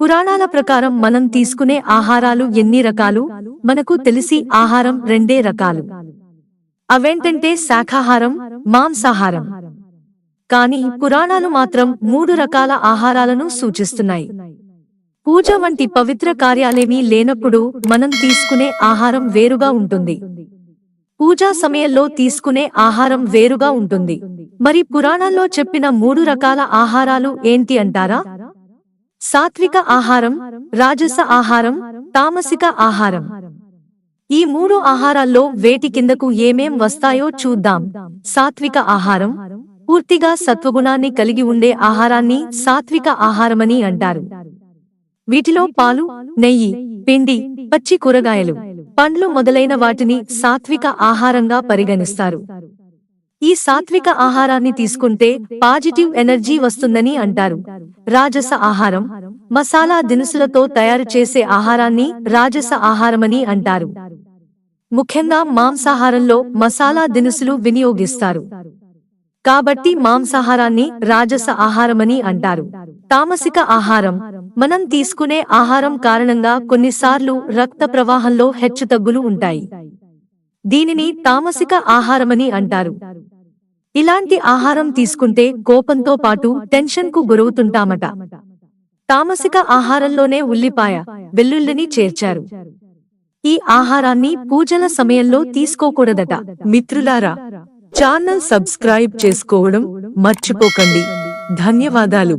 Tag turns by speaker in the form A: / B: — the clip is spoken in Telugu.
A: పురాణాల ప్రకారం మనం తీసుకునే ఆహారాలు ఎన్ని రకాలు? మనకు తెలిసి ఆహారం రెండే రకాలు. అవేంటంటే శాఖాహారం మాంసాహారం. కాని పురాణాలు మాత్రం మూడు రకాల ఆహారాలను సూచిస్తున్నాయి. పూజ వంటి పవిత్ర కార్యాలేమీ లేనప్పుడు మనం తీసుకునే ఆహారం వేరుగా ఉంటుంది. పూజా సమయంలో తీసుకునే ఆహారం వేరుగా ఉంటుంది. మరి పురాణాల్లో చెప్పిన మూడు రకాల ఆహారాలు ఏంటి అంటారా? సాత్విక ఆహారం రాజస ఆహారం తామసిక ఆహారం. ఈ మూడు ఆహారాల్లో వేటి కిందకు ఏమేం వస్తాయో చూద్దాం. సాత్విక ఆహారం పూర్తిగా సత్వగుణాన్ని కలిగి ఉండే ఆహారాన్ని సాత్విక ఆహారమని అంటారు. వీటిలో పాలు నెయ్యి పిండి పచ్చి కూరగాయలు పండ్లు మొదలైన వాటిని సాత్విక ఆహారంగా పరిగణిస్తారు. ఈ సాత్విక ఆహారాన్ని తీసుకుంటే పాజిటివ్ ఎనర్జీ వస్తుందని అంటారు. రాజస ఆహారం మసాలా దినుసులతో తయారు చేసే ఆహారాన్ని రాజస ఆహారమని అంటారు. ముఖ్యంగా మాంసాహారంలో మసాలా దినుసులు వినియోగిస్తారు. కాబట్టి మాంసాహారాన్ని రాజస ఆహారమని అంటారు. తామసిక ఆహారం మనం తీసుకునే ఆహారం కారణంగా కొన్నిసార్లు రక్త ప్రవాహంలో హెచ్చుతగ్గులు ఉంటాయి. దీనిని తామసిక ఆహారమని అంటారు. ఇలాంటి ఆహారం తీసుకుంటే కోపంతో పాటు టెన్షన్కు గురవుతుంటామట. తామసిక ఆహారంలోనే ఉల్లిపాయ వెల్లుల్లిని చేర్చారు. ఈ ఆహారాన్ని పూజల సమయంలో తీసుకోకూడదట. మిత్రులారా ఛానల్ సబ్స్క్రైబ్ చేసుకోవడం మర్చిపోకండి. ధన్యవాదాలు.